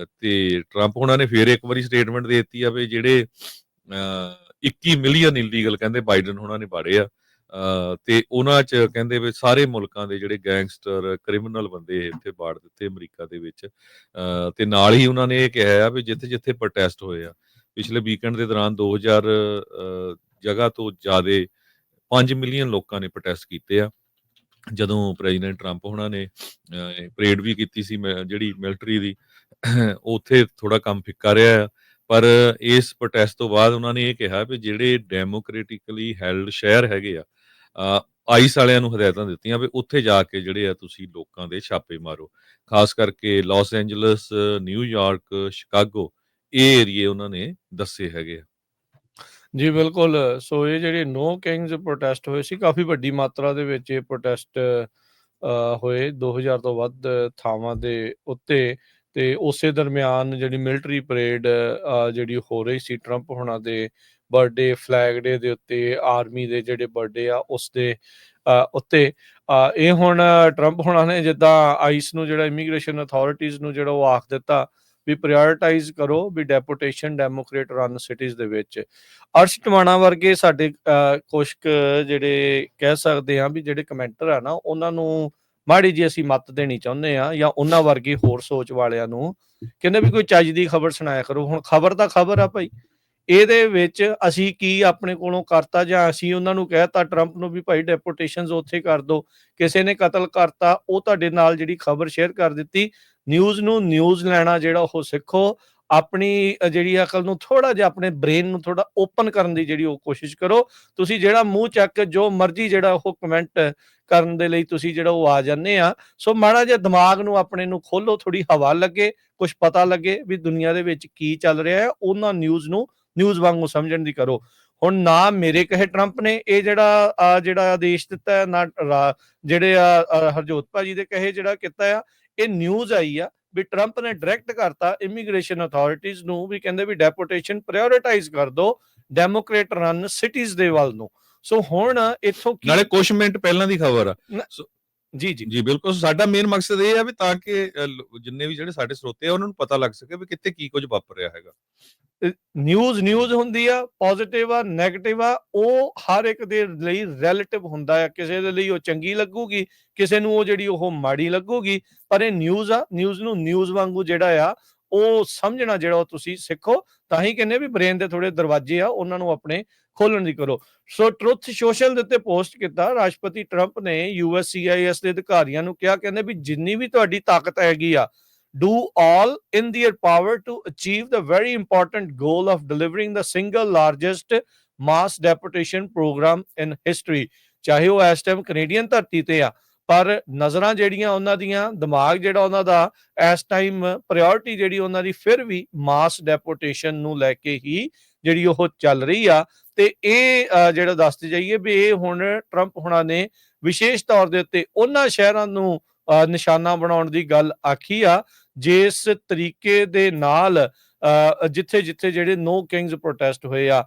ਤੇ ਟਰੰਪ ਉਹਨਾਂ ਨੇ ਫੇਰ ਇੱਕ ਵਾਰੀ ਸਟੇਟਮੈਂਟ ਦੇ ਦਿੱਤੀ ਆ ਵੀ ਜਿਹੜੇ 21 ਮਿਲੀਅਨ ਇਲੀਗਲ ਕਹਿੰਦੇ ਬਾਈਡਨ ਉਹਨਾਂ ਨੇ ਬਾੜੇ ਆ ਤੇ ਉਹਨਾਂ ਚ ਕਹਿੰਦੇ ਵੀ ਸਾਰੇ ਮੁਲਕਾਂ ਦੇ ਜਿਹੜੇ ਗੈਂਗਸਟਰ ਕ੍ਰਿਮੀਨਲ ਬੰਦੇ ਇੱਥੇ ਬਾੜ ਦਿੱਤੇ ਅਮਰੀਕਾ ਦੇ ਵਿੱਚ ਤੇ ਨਾਲ ਹੀ ਉਹਨਾਂ ਨੇ ਇਹ ਕਿਹਾ ਆ ਵੀ ਜਿੱਥੇ ਜਿੱਥੇ ਪ੍ਰੋਟੈਸਟ ਹੋਏ ਆ ਪਿਛਲੇ ਵੀਕਐਂਡ ਦੇ ਦੌਰਾਨ 2000 ਅਹ, ਜਗ੍ਹਾ ਤੋਂ ਜ਼ਿਆਦਾ 5 ਮਿਲੀਅਨ ਲੋਕਾਂ ਨੇ ਪ੍ਰੋਟੈਸਟ ਕੀਤੇ ਆ ਜਦੋਂ ਪ੍ਰੈਜ਼ੀਡੈਂਟ ਟਰੰਪ ਉਹਨਾਂ ਨੇ ਪਰੇਡ ਵੀ ਕੀਤੀ ਸੀ ਮੈਂ- ਜਿਹੜੀ ਮਿਲਟਰੀ ਦੀ ਉੱਥੇ ਥੋੜਾ ਕੰਮ ਫਿੱਕਾ ਰਿਹਾ ਆ। ਪਰ ਇਸ ਪ੍ਰੋਟੈਸਟ ਤੋਂ ਬਾਅਦ ਉਹਨਾਂ ਨੇ ਇਹ ਕਿਹਾ ਵੀ ਜਿਹੜੇ ਡੈਮੋਕ੍ਰੈਟਿਕਲੀ ਹੈਲਡ ਸ਼ਹਿਰ ਹੈਗੇ ਆ ਆਈਸ ਵਾਲਿਆਂ ਨੂੰ ਹਦਾਇਤਾਂ ਦਿੱਤੀਆਂ ਵੀ ਉੱਥੇ ਜਾ ਕੇ ਜਿਹੜੇ ਆ ਤੁਸੀਂ ਲੋਕਾਂ ਦੇ ਛਾਪੇ ਮਾਰੋ। ਖਾਸ ਕਰਕੇ ਲਾਸ ਐਂਜਲਸ ਨਿਊਯਾਰਕ ਸ਼ਿਕਾਗੋ ਇਹ ਏਰੀਏ ਉਹਨਾਂ ਨੇ ਦੱਸੇ ਹੈਗੇ ਆ। ਜੀ, ਬਿਲਕੁਲ। ਸੋ ਇਹ ਜਿਹੜੇ ਨੋ ਕਿੰਗਸ ਪ੍ਰੋਟੈਸਟ ਹੋਏ ਸੀ, ਕਾਫੀ ਵੱਡੀ ਮਾਤਰਾ ਦੇ ਵਿੱਚ ਇਹ ਪ੍ਰੋਟੈਸਟ ਹੋਏ। 2000 ਤੋਂ ਵੱਧ ਥਾਵਾਂ ਦੇ ਉੱਤੇ ਤੇ ਉਸੇ ਦਰਮਿਆਨ ਜਿਹੜੀ ਮਿਲਟਰੀ ਪਰੇਡ ਜਿਹੜੀ ਹੋ ਰਹੀ ਸੀ ਟਰੰਪ ਹੁਣਾਂ ਦੇ ਬਰਥਡੇ ਫਲੈਗ ਡੇ ਦੇ ਉੱਤੇ ਆਰਮੀ ਦੇ ਜਿਹੜੇ ਬਰਥਡੇ ਆ ਉਸ ਦੇ ਉੱਤੇ ਇਹ ਹੁਣ ਟਰੰਪ ਹੁਣਾਂ ਨੇ ਜਿੱਦਾਂ ਆਈਸ ਨੂੰ ਜਿਹੜਾ ਇਮੀਗ੍ਰੇਸ਼ਨ ਅਥਾਰਟੀਜ਼ ਨੂੰ ਜਿਹੜਾ ਉਹ ਆਖ ਦਿੱਤਾ ਵੀ ਪ੍ਰਾਇੋਰਟਾਈਜ਼ ਕਰੋ ਵੀ ਡੈਪੂਟੇਸ਼ਨ ਡੈਮੋਕ੍ਰੇਟ ਰਨ ਸਿਟੀਜ਼ ਦੇ ਵਿੱਚ। ਅਰਸ਼ ਟਵਾਣਾ ਵਰਗੇ ਸਾਡੇ ਅ, ਕੁਛ ਕੁ ਜਿਹੜੇ ਕਹਿ ਸਕਦੇ ਆ ਵੀ ਜਿਹੜੇ ਕਮੈਂਟਰ ਆ ਨਾ ਉਹਨਾਂ ਨੂੰ ਮਾੜੀ ਜੀ ਅਸੀਂ ਮੱਤ ਦੇਣੀ ਚਾਹੁੰਦੇ ਆ ਜਾਂ ਉਹਨਾਂ ਵਰਗੀ ਹੋਰ ਸੋਚ ਵਾਲਿਆਂ ਨੂੰ, ਕਹਿੰਦੇ ਵੀ ਕੋਈ ਚੱਜ ਦੀ ਖਬਰ ਸੁਣਾਇਆ ਕਰੋ। ਹੁਣ ਖਬਰ ਤਾਂ ਖਬਰ ਆ ਭਾਈ। ਇਹਦੇ ਵਿੱਚ ਅਸੀਂ ਕੀ ਆਪਣੇ ਕੋਲੋਂ ਕਰਤਾ ਜਾਂ ਅਸੀਂ ਉਹਨਾਂ ਨੂੰ ਕਹਿਤਾ, ਟਰੰਪ ਨੂੰ ਵੀ ਭਾਈ ਡੈਪੂਟੇਸ਼ਨਸ ਉੱਥੇ ਕਰ ਦਿਓ ਕਿਸੇ ਨੇ ਕਤਲ ਕਰਤਾ, ਉਹ ਤੁਹਾਡੇ ਨਾਲ ਜਿਹੜੀ ਖਬਰ ਸ਼ੇਅਰ ਕਰ ਦਿੱਤੀ। ਨਿਊਜ਼ ਨੂੰ ਨਿਊਜ਼ ਲੈਣਾ ਜਿਹੜਾ ਉਹ ਸਿੱਖੋ। ਆਪਣੀ ਜਿਹੜੀ ਅਕਲ ਨੂੰ ਥੋੜਾ ਜਿਹਾ ਆਪਣੇ ਬ੍ਰੇਨ ਨੂੰ ਥੋੜਾ ਓਪਨ ਕਰਨ ਦੀ ਜਿਹੜੀ ਉਹ ਕੋਸ਼ਿਸ਼ ਕਰੋ। ਤੁਸੀਂ ਜਿਹੜਾ ਮੂੰਹ ਚੱਕ ਕੇ ਜੋ ਮਰਜ਼ੀ ਜਿਹੜਾ ਉਹ ਕਮੈਂਟ ਕਰਨ ਦੇ ਲਈ ਤੁਸੀਂ ਜਿਹੜਾ ਉਹ ਆ ਜਾਂਦੇ ਆ। ਸੋ ਮਾੜਾ ਜਿਹਾ ਦਿਮਾਗ ਨੂੰ ਆਪਣੇ ਨੂੰ ਖੋਲੋ ਥੋੜੀ ਹਵਾ ਲੱਗੇ ਕੁਝ ਪਤਾ ਲੱਗੇ ਵੀ ਦੁਨੀਆ ਦੇ ਵਿੱਚ ਕੀ ਚੱਲ ਰਿਹਾ ਹੈ ਉਹਨਾਂ ਨਿਊਜ਼ ਨੂੰ ਨਿਊਜ਼ ਵਾਂਗੂ ਸਮਝਣ ਦੀ ਕਰੋ। ਹੁਣ ਨਾ ਮੇਰੇ ਕਹੇ ਟਰੰਪ ਨੇ ਇਹ ਜਿਹੜਾ ਆ ਜਿਹੜਾ ਆਦੇਸ਼ ਦਿੱਤਾ ਹੈ, ਨਾ ਜਿਹੜੇ ਆ ਹਰਜੋਤ ਭਾਜੀ ਦੇ ਕਹੇ ਜਿਹੜਾ ਕੀਤਾ ਆ ਇਹ ਨਿਊਜ਼ ਆਈ ਆ ਵੀ ਟਰੰਪ ਨੇ ਡਾਇਰੈਕਟ ਕਰਤਾ ਇਮੀਗ੍ਰੇਸ਼ਨ ਅਥਾਰਟੀਜ਼ ਨੂੰ ਵੀ ਕਹਿੰਦੇ ਵੀ ਡੈਪੂਟੇਸ਼ਨ ਪ੍ਰਾਇੋਰਟਾਈਜ਼ ਕਰ ਦਿਓ ਡੈਮੋਕ੍ਰੇਟ ਰਨ ਸਿਟੀਜ਼ ਦੇ ਵੱਲ ਨੂੰ। ਸੋ ਹੁਣ ਇੱਥੋਂ ਕੀ ਨਾਲੇ ਕੁਝ ਮਿੰਟ ਪਹਿਲਾਂ ਦੀ ਖਬਰ ਆ। ਜੀ ਜੀ। ਜੀ ਬਿਲਕੁਲ। ਸਾਡਾ ਮੇਨ ਮਕਸਦ ਇਹ ਹੈ ਵੀ ਤਾਂ ਕਿ ਜਿੰਨੇ ਵੀ ਜਿਹੜੇ ਸਾਡੇ ਸਰੋਤੇ ਆ ਉਹਨਾਂ ਨੂੰ ਪਤਾ ਲੱਗ ਸਕੇ ਵੀ ਕਿੱਥੇ ਕੀ ਕੁਝ ਵਾਪਰ ਰਿਹਾ ਹੈਗਾ। ਨਿਊਜ਼ ਨਿਊਜ਼ ਹੁੰਦੀ ਆ ਪੋਜ਼ਿਟਿਵ ਆ 네ਗੇਟਿਵ ਆ, ਉਹ ਹਰ ਇੱਕ ਦੇ ਲਈ ਰਿਲੇਟਿਵ ਹੁੰਦਾ ਆ। ਕਿਸੇ ਦੇ ਲਈ ਉਹ ਚੰਗੀ ਲੱਗੂਗੀ, ਕਿਸੇ ਨੂੰ ਉਹ ਜਿਹੜੀ ਉਹ ਮਾੜੀ ਲੱਗੂਗੀ, ਪਰ ਇਹ ਨਿਊਜ਼ ਆ ਨਿਊਜ਼ ਨੂੰ ਨਿਊਜ਼ ਵਾਂਗੂ ਜਿਹੜਾ ਆ, ਉਹ ਸਮਝਣਾ ਜਿਹੜਾ ਉਹ ਤੁਸੀਂ ਸਿੱਖੋ, ਤਾਂ ਹੀ ਕਹਿੰਦੇ ਵੀ ਬ੍ਰੇਨ ਦੇ ਥੋੜੇ ਦਰਵਾਜ਼ੇ ਆ, ਉਹਨਾਂ ਨੂੰ ਆਪਣੇ ਖੋਲਣ ਦੀ ਕਰੋ। ਸੋ ਟਰੁੱਥ ਸੋਸ਼ਲ ਦੇ ਉੱਤੇ ਪੋਸਟ ਕੀਤਾ, ਰਾਸ਼ਟਰਪਤੀ ਟਰੰਪ ਨੇ ਯੂਐਸਸੀਆਈਐਸ ਦੇ ਅਧਿਕਾਰੀਆਂ ਨੂੰ ਕਿਹਾ, ਕਹਿੰਦੇ ਵੀ ਜਿੰਨੀ ਵੀ ਤੁਹਾਡੀ ਤਾਕਤ ਹੈਗੀ ਆ do all in their power to achieve the very important goal of delivering the single largest mass deportation program in history. ਚਾਹੇ ਉਹ ਇਸ ਟਾਈਮ ਕੈਨੇਡੀਅਨ ਧਰਤੀ ਤੇ ਆ, ਪਰ ਨਜ਼ਰਾਂ ਜਿਹੜੀਆਂ ਉਹਨਾਂ ਦੀਆਂ, ਦਿਮਾਗ ਜਿਹੜਾ ਉਹਨਾਂ ਦਾ, ਇਸ ਟਾਈਮ ਪ੍ਰਾਇੋਰਟੀ ਜਿਹੜੀ ਉਹਨਾਂ ਦੀ, ਫਿਰ ਵੀ ਮਾਸ ਡੈਪੋਟੇਸ਼ਨ ਨੂੰ ਲੈ ਕੇ ਹੀ ਜਿਹੜੀ ਉਹ ਚੱਲ ਰਹੀ ਆ। ਤੇ ਇਹ ਜਿਹੜਾ ਦੱਸਦੇ ਜਾਈਏ ਵੀ ਇਹ ਹੁਣ ਟਰੰਪ ਹੁਣਾਂ ਨੇ ਵਿਸ਼ੇਸ਼ ਤੌਰ ਦੇ ਉੱਤੇ ਉਹਨਾਂ ਸ਼ਹਿਰਾਂ ਨੂੰ ਨਿਸ਼ਾਨਾ ਬਣਾਉਣ ਦੀ ਗੱਲ ਆਖੀ ਆ। ਜਿਸ ਤਰੀਕੇ ਦੇ ਨਾਲ ਜਿੱਥੇ ਜਿੱਥੇ ਜਿਹੜੇ ਨੋ ਕਿੰਗਸ ਪ੍ਰੋਟੈਸਟ ਹੋਏ ਆ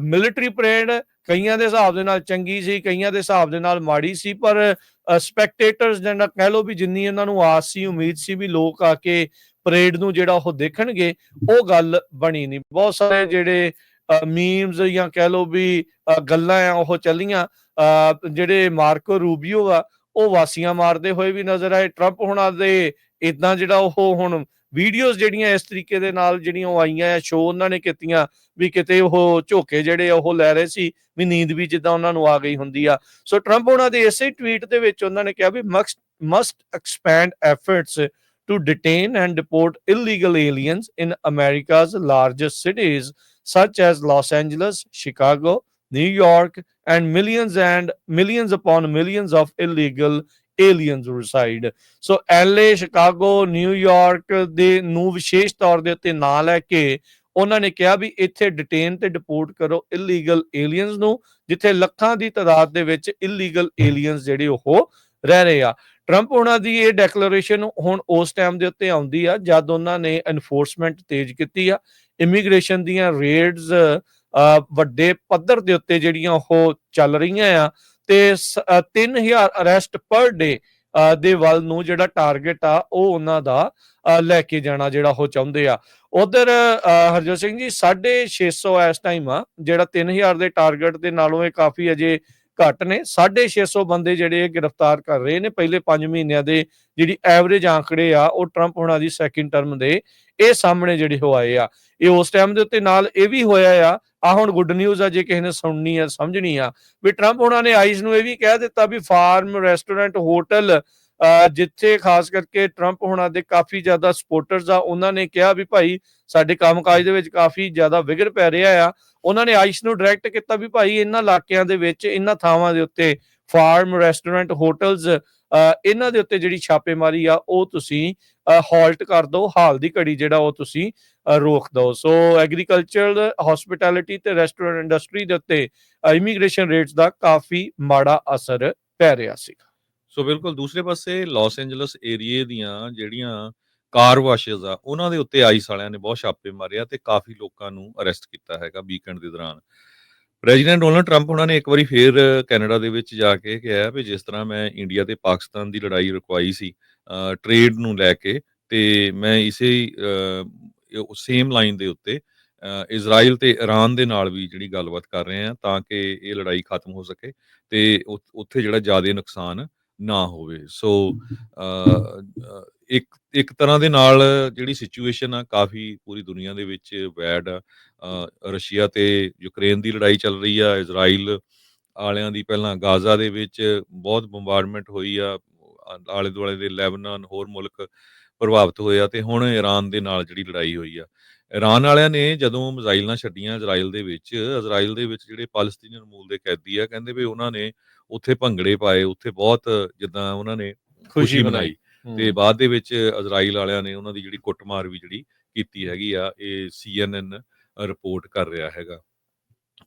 ਮਿਲਟਰੀ ਪਰੇਡ ਕਈਆਂ ਦੇ ਹਿਸਾਬ ਦੇ ਨਾਲ ਚੰਗੀ ਸੀ ਕਈਆਂ ਦੇ ਹਿਸਾਬ ਦੇ ਨਾਲ ਮਾੜੀ ਸੀ ਪਰ ਸਪੈਕਟੇਟਰਸ ਜਿਹੜਾ ਕਹਿ ਲੋ ਵੀ ਜਿੰਨੀ ਇਹਨਾਂ ਨੂੰ ਆਸ ਸੀ ਉਮੀਦ ਸੀ ਵੀ ਲੋਕ ਆ ਕੇ ਪਰੇਡ ਨੂੰ ਜਿਹੜਾ ਉਹ ਦੇਖਣਗੇ ਉਹ ਗੱਲ ਬਣੀ ਨਹੀਂ। ਬਹੁਤ ਸਾਰੇ ਜਿਹੜੇ ਮੀਮਸ ਜਾਂ ਕਹਿ ਲੋ ਵੀ ਗੱਲਾਂ ਆ ਉਹ ਚੱਲੀਆਂ ਅ, ਜਿਹੜੇ ਮਾਰਕੋ ਰੂਬੀਓ ਆ ਉਹ ਵਾਸੀਆਂ ਮਾਰਦੇ ਹੋਏ ਵੀ ਨਜ਼ਰ ਆਏ ਟਰੰਪ ਹੁਣਾਂ ਦੇ ਇਦਾਂ ਜਿਹੜਾ ਉਹ ਹੁਣ ਵੀਡੀਓਜ਼ ਜਿਹੜੀਆਂ ਇਸ ਤਰੀਕੇ ਦੇ ਨਾਲ ਜਿਹੜੀਆਂ ਉਹ ਆਈਆਂ ਆ ਸ਼ੋ ਉਹਨਾਂ ਨੇ ਕੀਤੀਆਂ ਵੀ ਕਿਤੇ ਉਹ ਝੋਕੇ ਜਿਹੜੇ ਆ ਉਹ ਲੈ ਰਹੇ ਸੀ ਵੀ ਨੀਂਦ ਵੀ ਜਿੱਦਾਂ ਉਹਨਾਂ ਨੂੰ ਆ ਗਈ ਹੁੰਦੀ ਆ ਸੋ ਟਰੰਪ ਉਹਨਾਂ ਦੇ ਇਸੇ ਟਵੀਟ ਦੇ ਵਿੱਚ ਉਹਨਾਂ ਨੇ ਕਿਹਾ ਵੀ must expand efforts to detain and deport illegal aliens in America's largest cities such as Los Angeles, Chicago, New York, and millions and millions upon millions of illegal aliens reside. So LA, Chicago, New ਦੇ ਨੂੰ ਵਿਸ਼ੇਸ਼ ਤੌਰ ਦੇ ਉੱਤੇ ਨਾਂ ਲੈ ਕੇ ਉਹਨਾਂ ਨੇ ਕਿਹਾ ਵੀ ਇੱਥੇ ਡਿਟੇਨ ਤੇ ਡਿਪੋਰਟ ਕਰੋ ਇਲੀਗਲ ਏਲੀਅਨਸ ਨੂੰ ਜਿੱਥੇ ਲੱਖਾਂ ਦੀ ਤਾਦਾਦ ਦੇ ਵਿੱਚ ਇਲੀਗਲ ਏਲੀਅਨਸ ਜਿਹੜੇ ਉਹ ਰਹਿ ਰਹੇ ਆ ਟਰੰਪ ਉਹਨਾਂ ਦੀ ਇਹ ਡੈਕਲੇਰੇਸ਼ਨ ਹੁਣ ਉਸ ਟਾਈਮ ਦੇ ਉੱਤੇ ਆਉਂਦੀ ਆ ਜਦ ਉਹਨਾਂ ਨੇ ਐਨਫੋਰਸਮੈਂਟ ਤੇਜ਼ ਕੀਤੀ ਆ ਇਮੀਗ੍ਰੇਸ਼ਨ ਦੀਆਂ ਰੇਡਸ ਵੱਡੇ ਪੱਧਰ ਦੇ ਉੱਤੇ ਜਿਹੜੀਆਂ ਉਹ ਚੱਲ ਰਹੀਆਂ ਆ ਤੇ 3000 ਅਰੈਸਟ ਪਰ ਡੇ ਦੇ ਵੱਲ ਨੂੰ ਜਿਹੜਾ ਟਾਰਗੇਟ ਆ, ਉਹ ਉਹਨਾਂ ਦਾ ਲੈ ਕੇ ਜਾਣਾ ਜਿਹੜਾ ਉਹ ਚਾਹੁੰਦੇ ਆ। ਉਧਰ ਹਰਜੋਤ ਸਿੰਘ ਜੀ 650 ਇਸ ਟਾਈਮ ਆ, ਜਿਹੜਾ 3000 ਦੇ ਟਾਰਗੇਟ ਦੇ ਨਾਲੋਂ ਇਹ ਕਾਫੀ ਅਜੇ ਘੱਟ ਨੇ। 650 ਬੰਦੇ ਜਿਹੜੇ ਗ੍ਰਿਫਤਾਰ ਕਰ ਰਹੇ ਨੇ, ਪਹਿਲੇ 5 ਮਹੀਨਿਆਂ ਦੇ ਜਿਹੜੀ ਐਵਰੇਜ ਆંકੜੇ ਆ, ਉਹ ਟਰੰਪ ਹੁਣਾਂ ਦੀ ਸੈਕਿੰਡ ਟਰਮ ਦੇ, ਇਹ ਸਾਹਮਣੇ ਜਿਹੜੇ ਹੋ ਆਏ ਆ। ਇਹ ਉਸ ਟਾਈਮ ਦੇ ਉੱਤੇ ਨਾਲ ਇਹ ਵੀ ਹੋਇਆ ਆ ਆ ਹੁਣ ਗੁੱਡ ਨਿਊਜ਼ ਆ, ਜੇ ਕਿਸੇ ਨੇ ਸੁਣਨੀ ਆ, ਸਮਝਣੀ ਆ, ਵੀ ਟਰੰਪ ਹੁਣਾਂ ਨੇ ਆਈਸ ਨੂੰ ਇਹ ਵੀ ਕਹਿ ਦਿੱਤਾ ਵੀ ਫਾਰਮ ਰੈਸਟੋਰੈਂਟ ਹੋਟਲ ਜਿੱਥੇ ਖਾਸ ਕਰਕੇ ਟਰੰਪ ਹੁਣਾਂ ਦੇ ਕਾਫੀ ਜ਼ਿਆਦਾ ਸਪੋਰਟਰਸ ਆ, ਉਹਨਾਂ ਨੇ ਕਿਹਾ ਵੀ ਭਾਈ ਸਾਡੇ ਕੰਮਕਾਜ ਦੇ ਵਿੱਚ ਕਾਫੀ ਜ਼ਿਆਦਾ ਵਿਗੜ ਪੈ ਰਿਹਾ ਆ। ਉਹਨਾਂ ਨੇ ਆਈਸ ਨੂੰ ਡਾਇਰੈਕਟ ਕੀਤਾ ਵੀ ਭਾਈ ਇਹਨਾਂ ਇਲਾਕਿਆਂ ਦੇ ਵਿੱਚ, ਇਹਨਾਂ ਥਾਵਾਂ ਦੇ ਉੱਤੇ ਫਾਰਮ ਰੈਸਟੋਰੈਂਟ ਹੋਟਲਸ ਇਹਨਾਂ ਦੇ ਉੱਤੇ ਜਿਹੜੀ ਛਾਪੇਮਾਰੀ ਆ, ਉਹ ਤੁਸੀਂ ਹਾਲਟ ਕਰ ਦਿਓ, ਹਾਲ ਦੀ ਘੜੀ ਜਿਹੜਾ ਉਹ ਤੁਸੀਂ ਰੋਕ ਦਿਓ। ਸੋ ਐਗਰੀਕਲਚਰ ਹਸਪਿਟੈਲਿਟੀ ਤੇ ਰੈਸਟੋਰੈਂਟ ਇੰਡਸਟਰੀ ਦੇ ਉੱਤੇ ਇਮੀਗ੍ਰੇਸ਼ਨ ਰੇਟਸ ਦਾ ਕਾਫੀ ਮਾੜਾ ਅਸਰ ਪੈ ਰਿਹਾ ਸੀ। ਸੋ ਬਿਲਕੁਲ ਦੂਸਰੇ ਪਾਸੇ ਲਾਸ ਐਂਜਲਸ ਏਰੀਏ ਦੀਆਂ ਜਿਹੜੀਆਂ ਕਾਰ ਵਾਸ਼ਸ ਆ, ਉਹਨਾਂ ਦੇ ਉੱਤੇ ਆਈਸ ਵਾਲਿਆਂ ਨੇ ਬਹੁਤ ਛਾਪੇ ਮਾਰਿਆ ਤੇ ਕਾਫੀ ਲੋਕਾਂ ਨੂੰ ਅਰੈਸਟ ਕੀਤਾ ਹੈਗਾ ਵੀਕਐਂਡ ਦੇ ਦੌਰਾਨ। ਪ੍ਰੈਜ਼ੀਡੈਂਟ ਡੋਨਲਡ ਟਰੰਪ ਉਹਨਾਂ ਨੇ ਇੱਕ ਵਾਰੀ ਫੇਰ ਕੈਨੇਡਾ ਦੇ ਵਿੱਚ ਜਾ ਕੇ ਕਿਹਾ ਵੀ ਜਿਸ ਤਰ੍ਹਾਂ ਮੈਂ ਇੰਡੀਆ ਤੇ ਪਾਕਿਸਤਾਨ ਦੀ ਲੜਾਈ ਰੁਕਵਾਈ ਸੀ ਟ੍ਰੇਡ ਨੂੰ ਲੈ ਕੇ ਤੇ ਮੈਂ ਇਸੇ ਸੇਮ ਲਾਈਨ ਦੇ ਉੱਤੇ ਇਜ਼ਰਾਈਲ ਤੇ ਇਰਾਨ ਦੇ ਨਾਲ ਵੀ ਜਿਹੜੀ ਗੱਲਬਾਤ ਕਰ ਰਹੇ ਆ ਤਾਂ ਕਿ ਇਹ ਲੜਾਈ ਖਤਮ ਹੋ ਸਕੇ ਤੇ ਉੱਥੇ ਜਿਹੜਾ ਜ਼ਿਆਦਾ ਨੁਕਸਾਨ ਨਾ ਹੋਵੇ। ਸੋ ਇੱਕ ਇੱਕ ਤਰ੍ਹਾਂ ਦੇ ਨਾਲ ਜਿਹੜੀ ਸਿਚੁਏਸ਼ਨ ਆ ਕਾਫੀ ਪੂਰੀ ਦੁਨੀਆ ਦੇ ਵਿੱਚ ਬੈਡ ਆ। ਰਸ਼ੀਆ ਤੇ ਯੂਕਰੇਨ ਦੀ ਲੜਾਈ ਚੱਲ ਰਹੀ ਆ, ਇਜ਼ਰਾਈਲ ਵਾਲਿਆਂ ਦੀ ਪਹਿਲਾਂ ਗਾਜ਼ਾ ਦੇ ਵਿੱਚ ਬਹੁਤ ਬੰਬਾਰਡਮੈਂਟ ਹੋਈ ਆ ਆਲੇ ਦੁਆਲੇ ਦੇ ਲੈਬਨਾਨ ਹੋਰ ਮੁਲਕ ਪ੍ਰਭਾਵਿਤ ਹੋਏ ਆ ਤੇ ਹੁਣ ਈਰਾਨ ਦੇ ਨਾਲ ਜਿਹੜੀ ਲੜਾਈ ਹੋਈ ਆ। ਈਰਾਨ ਵਾਲਿਆਂ ਨੇ ਜਦੋਂ ਮਿਜ਼ਾਈਲਾਂ ਛੱਡੀਆਂ ਇਜ਼ਰਾਈਲ ਦੇ ਵਿੱਚ ਇਜ਼ਰਾਈਲ ਦੇ ਵਿੱਚ ਜਿਹੜੇ ਪਾਲਸਤੀਨੀਅਨ ਮੂਲ ਦੇ ਕੈਦੀ ਆ ਕਹਿੰਦੇ ਵੀ ਉਹਨਾਂ ਨੇ ਉੱਥੇ ਭੰਗੜੇ ਪਾਏ ਉੱਥੇ ਬਹੁਤ ਜਿੱਦਾਂ ਉਹਨਾਂ ਨੇ ਖੁਸ਼ੀ ਮਨਾਈ ਤੇ ਬਾਅਦ ਦੇ ਵਿੱਚ ਇਜ਼ਰਾਈਲ ਵਾਲਿਆਂ ਨੇ ਉਹਨਾਂ ਦੀ ਜਿਹੜੀ ਕੁੱਟਮਾਰ ਵੀ ਜਿਹੜੀ ਕੀਤੀ ਹੈਗੀ ਆ ਇਹ CNN ਰਿਪੋਰਟ ਕਰ ਰਿਹਾ ਹੈਗਾ।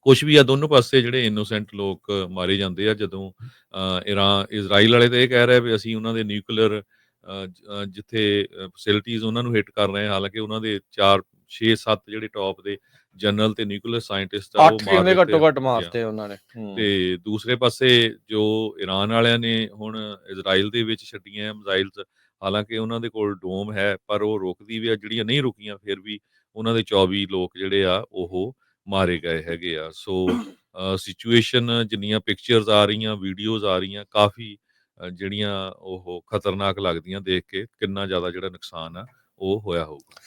ਕੁਝ ਵੀ ਆ ਦੋਨੋਂ ਪਾਸੇ ਜਿਹੜੇ ਇਨੋਸੈਂਟ ਲੋਕ ਮਾਰੇ ਜਾਂਦੇ ਆ ਜਦੋਂ ਇਰਾਨ ਇਜ਼ਰਾਈਲ ਵਾਲੇ ਤਾਂ ਇਹ ਕਹਿ ਰਹੇ ਵੀ ਅਸੀਂ ਉਹਨਾਂ ਦੇ ਨਿਊਕਲੀਅਰ ਜਿੱਥੇ ਫੈਸਿਲਿਟੀਆਂ ਉਹਨਾਂ ਨੂੰ ਹਿੱਟ ਕਰ ਰਹੇ ਹਾਲਾਂਕਿ ਉਹਨਾਂ ਦੇ 4 6 7 ਜਿਹੜੇ ਟੌਪ ਦੇ ਜਨਰਲ ਤੇ ਨਿਊਕਲੀਅਰ ਸਾਇੰਟਿਸਟ ਆ ਉਹ ਮਾਰ ਦਿੱਤੇ ਘੱਟੋ। ਘੱਟ ਮਾਰਤੇ ਉਹਨਾਂ ਨੇ। ਤੇ ਦੂਸਰੇ ਪਾਸੇ ਜੋ ਈਰਾਨ ਵਾਲਿਆਂ ਨੇ ਹੁਣ ਇਜ਼ਰਾਈਲ ਦੇ ਵਿੱਚ ਛੱਡੀਆਂ ਮਿਜ਼ਾਈਲਸ ਹਾਲਾਂਕਿ ਉਹਨਾਂ ਦੇ ਕੋਲ ਡੋਮ ਹੈ ਪਰ ਉਹ ਰੁਕਦੀ ਵੀ ਆ ਜਿਹੜੀਆਂ ਨਹੀਂ ਰੁਕੀਆਂ ਫਿਰ ਵੀ ਉਹਨਾਂ ਦੇ 24 ਲੋਕ ਜਿਹੜੇ ਆ ਉਹ ਮਾਰੇ ਗਏ ਹੈਗੇ ਆ। ਸੋ ਸਿਚੁਏਸ਼ਨ ਜਿੰਨੀਆਂ ਪਿਕਚਰਸ ਆ ਰਹੀਆਂ ਵੀਡੀਓਜ਼ ਆ ਰਹੀਆਂ, ਕਾਫੀ ਜਿਹੜੀਆਂ ਉਹ ਖਤਰਨਾਕ ਲੱਗਦੀਆਂ ਦੇਖ ਕੇ ਕਿੰਨਾ ਜ਼ਿਆਦਾ ਜਿਹੜਾ ਨੁਕਸਾਨ ਆ, ਉਹ ਹੋਇਆ ਹੋਊਗਾ।